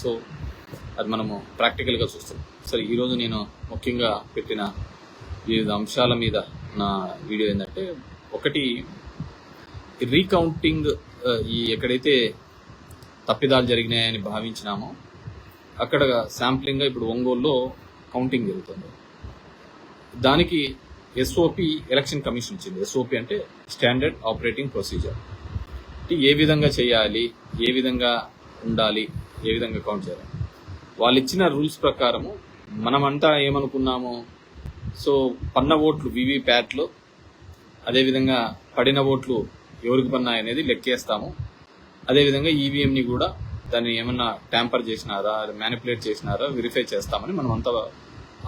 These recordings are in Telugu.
సో అది మనము ప్రాక్టికల్గా చూస్తాం సరే ఈరోజు నేను ముఖ్యంగా పెట్టిన వివిధ అంశాల మీద నా వీడియో ఏంటంటే ఒకటి రీకౌంటింగ్ ఈ ఎక్కడైతే తప్పిదాలు జరిగినాయని భావించినామో అక్కడ శాంప్లింగ్గా ఇప్పుడు ఒంగోలులో కౌంటింగ్ జరుగుతుంది. దానికి ఎస్ఓపి ఎలక్షన్ కమిషన్ ఇచ్చింది. ఎస్ఓపి అంటే స్టాండర్డ్ ఆపరేటింగ్ ప్రొసీజర్. ఏ విధంగా చేయాలి ఏ విధంగా ఉండాలి ఏ విధంగా కౌంట్ చేయాలి? వాళ్ళు ఇచ్చిన రూల్స్ ప్రకారము మనమంతా ఏమనుకున్నాము సో పన్న ఓట్లు వివి ప్యాట్లు అదేవిధంగా పడిన ఓట్లు ఎవరికి పన్నాయి అనేది లెక్కేస్తాము. అదేవిధంగా ఈవీఎంని కూడా దాన్ని ఏమన్నా ట్యాంపర్ చేసినారా మ్యానిపులేట్ చేసినారా వెరిఫై చేస్తామని మనం అంతా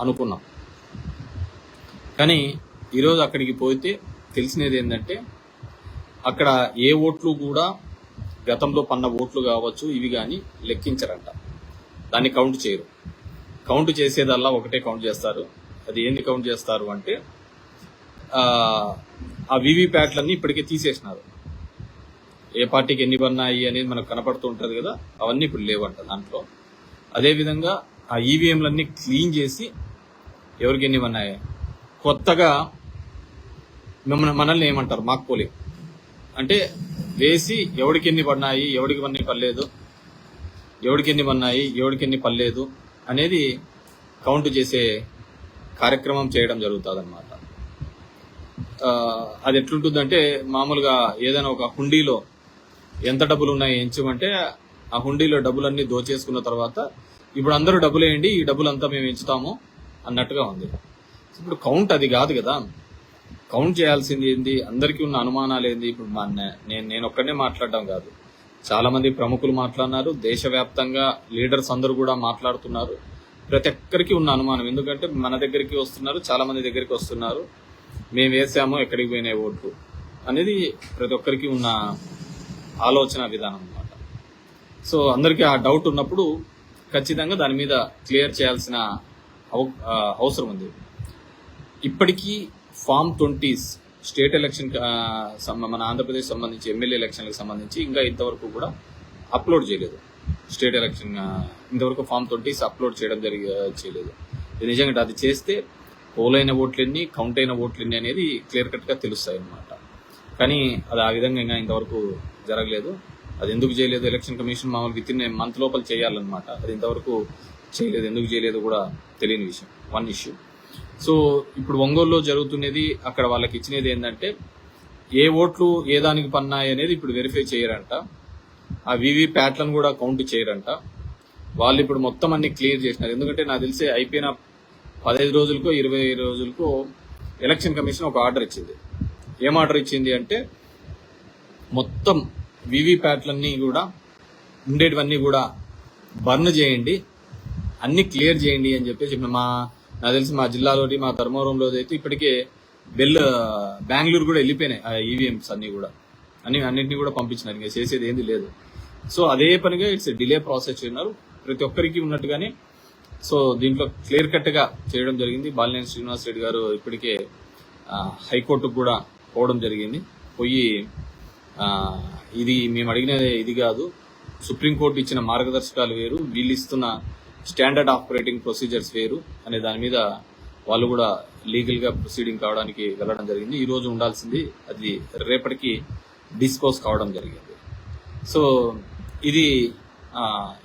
అనుకున్నాం. కానీ ఈరోజు అక్కడికి పోతే తెలిసినది ఏంటంటే అక్కడ ఏ ఓట్లు కూడా గతంలో పన్న ఓట్లు కావచ్చు ఇవి కానీ లెక్కించరంట. దాన్ని కౌంట్ చేయరు. కౌంట్ చేసేదల్లా ఒకటే కౌంట్ చేస్తారు. అది ఏంది కౌంట్ చేస్తారు అంటే ఆ, వివిప్యాట్లన్నీ వివి ఇప్పటికే తీసేసినారు. ఏ పార్టీకి ఎన్ని పన్నాయి అనేది మనకు కనపడుతూ ఉంటుంది కదా అవన్నీ ఇప్పుడు లేవంట దాంట్లో. అదేవిధంగా ఆ ఈవీఎంలన్నీ క్లీన్ చేసి ఎవరికి ఎన్ని పన్నాయి? కొత్తగా మిమ్మల్ని మనల్ని ఏమంటారు? మాక్ పోలింగ్ అంటే వేసి ఎవడికి ఎన్ని పడినాయి ఎవడికి ఎన్ని పర్లేదు ఎవడికి ఎన్ని పడినాయి ఎవడికి ఎన్ని పర్లేదు అనేది కౌంట్ చేసే కార్యక్రమం చేయడం జరుగుతుంది అనమాట అది ఎట్లుంటుందంటే మామూలుగా ఏదైనా ఒక హుండీలో ఎంత డబ్బులు ఉన్నాయి ఎంచమంటే ఆ హుండీలో డబ్బులన్నీ దోచేసుకున్న తర్వాత ఇప్పుడు అందరూ డబ్బులు వేయండి ఈ డబ్బులంతా మేము ఎంచుతాము అన్నట్టుగా ఉంది. ఇప్పుడు కౌంట్ అది కాదు కదా. కౌంట్ చేయాల్సింది ఏంది? అందరికీ ఉన్న అనుమానాలు ఏంది? ఇప్పుడు మా నే- నేను నేను ఒక్కడనే మాట్లాడడం కాదు. చాలా మంది ప్రముఖులు మాట్లాడినారు. దేశవ్యాప్తంగా లీడర్స్ అందరూ కూడా మాట్లాడుతున్నారు. ప్రతి ఒక్కరికి ఉన్న అనుమానం. ఎందుకంటే మన దగ్గరికి వస్తున్నారు చాలా మంది దగ్గరికి వస్తున్నారు. మేము వేసాము ఎక్కడికి పోయినాయి ఓట్లు అనేది ప్రతి ఒక్కరికి ఉన్న ఆలోచన విధానం అన్నమాట. సో అందరికీ ఆ డౌట్ ఉన్నప్పుడు ఖచ్చితంగా దాని మీద క్లియర్ చేయాల్సిన అవసరం ఉంది. ఇప్పటికీ ఫామ్ ట్వంటీస్ స్టేట్ ఎలక్షన్ మన ఆంధ్రప్రదేశ్ సంబంధించి ఎమ్మెల్యే ఎలక్షన్లకు సంబంధించి ఇంకా ఇంతవరకు కూడా అప్లోడ్ చేయలేదు. స్టేట్ ఎలక్షన్ ఇంతవరకు ఫామ్ ట్వంటీస్ అప్లోడ్ చేయడం జరిగి చేయలేదు. ఇది నిజంగా అది చేస్తే పోలైన ఓట్లెన్ని కౌంట్ అయిన ఓట్లెన్ని అనేది క్లియర్ కట్గా తెలుస్తాయి అన్నమాట కానీ అది ఆ విధంగా ఇంకా ఇంతవరకు జరగలేదు. అది ఎందుకు చేయలేదు? ఎలక్షన్ కమిషన్ మామూలు విత్ ఇన్ మంత్ లోపల చేయాలన్నమాట. అది ఇంతవరకు చేయలేదు. ఎందుకు చేయలేదు కూడా తెలియని విషయం. One issue. సో ఇప్పుడు ఒంగోలులో జరుగుతున్నది అక్కడ వాళ్ళకి ఇచ్చినది ఏంటంటే ఏ ఓట్లు ఏ దానికి పన్నాయి అనేది ఇప్పుడు వెరిఫై చేయరంట. ఆ వివి ప్యాట్లను కూడా కౌంట్ చేయరంట. వాళ్ళు ఇప్పుడు మొత్తం అన్ని క్లియర్ చేసినారు. ఎందుకంటే నాకు తెలిసి అయిపోయిన పదహైదు రోజులకో ఇరవై రోజులకో ఎలక్షన్ కమిషన్ ఒక ఆర్డర్ ఇచ్చింది. ఏం ఆర్డర్ ఇచ్చింది అంటే మొత్తం వివి ప్యాట్లన్నీ కూడా ఉండేటివన్నీ కూడా బర్న్ చేయండి అన్ని క్లియర్ చేయండి అని చెప్పేసి మా నాకు తెలిసి మా జిల్లాలోటి మా ధర్మవరంలో అయితే ఇప్పటికే బెల్ బెంగళూరు కూడా వెళ్ళిపోయినాయి ఆ ఈవీఎంస్ అన్ని కూడా. అన్ని అన్నింటినీ కూడా పంపించినారు ఇంకా చేసేది ఏంది లేదు. సో అదే పనిగా ఇట్స్ డిలే ప్రాసెస్ చేయన్నారు ప్రతి ఒక్కరికి ఉన్నట్టుగానే సో దీంట్లో క్లియర్ కట్గా చేయడం జరిగింది. బాలినేని శ్రీనివాస్ రెడ్డి గారు ఇప్పటికే హైకోర్టుకు కూడా పోవడం జరిగింది. పోయి ఇది మేము అడిగిన ఇది కాదు. సుప్రీంకోర్టు ఇచ్చిన మార్గదర్శకాలు వేరు. వీళ్ళు ఇస్తున్న స్టాండర్డ్ ఆపరేటింగ్ ప్రొసీజర్స్ వేరు అనే దాని మీద వాళ్ళు కూడా లీగల్గా ప్రొసీడింగ్ కావడానికి వెళ్ళడం జరిగింది. ఈ రోజు ఉండాల్సింది అది రేపటికి డిస్పోజ్ కావడం జరిగింది. సో ఇది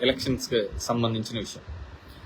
ఎలక్షన్స్కి సంబంధించిన విషయం.